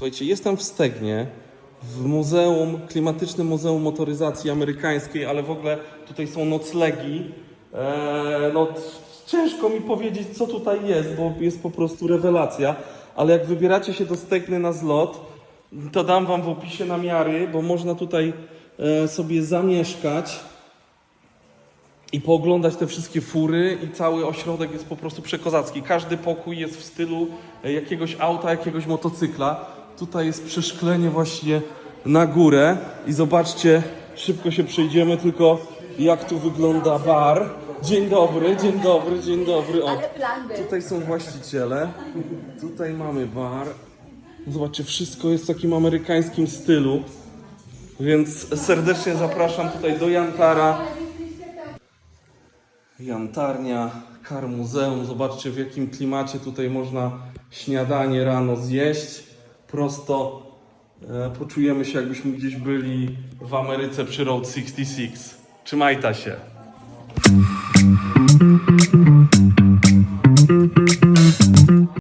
Słuchajcie, jestem w Stegnie, w muzeum, klimatycznym muzeum motoryzacji amerykańskiej, ale w ogóle tutaj są noclegi. Eee, no, ciężko mi powiedzieć, co tutaj jest, bo jest po prostu rewelacja. Ale jak wybieracie się do Stegny na zlot, to dam wam w opisie namiary, bo można tutaj e, sobie zamieszkać i pooglądać te wszystkie fury i cały ośrodek jest po prostu przekozacki. Każdy pokój jest w stylu e, jakiegoś auta, jakiegoś motocykla. Tutaj jest przeszklenie właśnie na górę i zobaczcie, szybko się przejdziemy, tylko jak tu wygląda bar. Dzień dobry, dzień dobry, dzień dobry. O, tutaj są właściciele. Tutaj mamy bar. Zobaczcie, wszystko jest w takim amerykańskim stylu. Więc serdecznie zapraszam tutaj do Jantara. Jantarnia, Kar Muzeum. Zobaczcie w jakim klimacie tutaj można śniadanie rano zjeść. Prosto e, poczujemy się jakbyśmy gdzieś byli w Ameryce przy Road 66. Trzymajta się.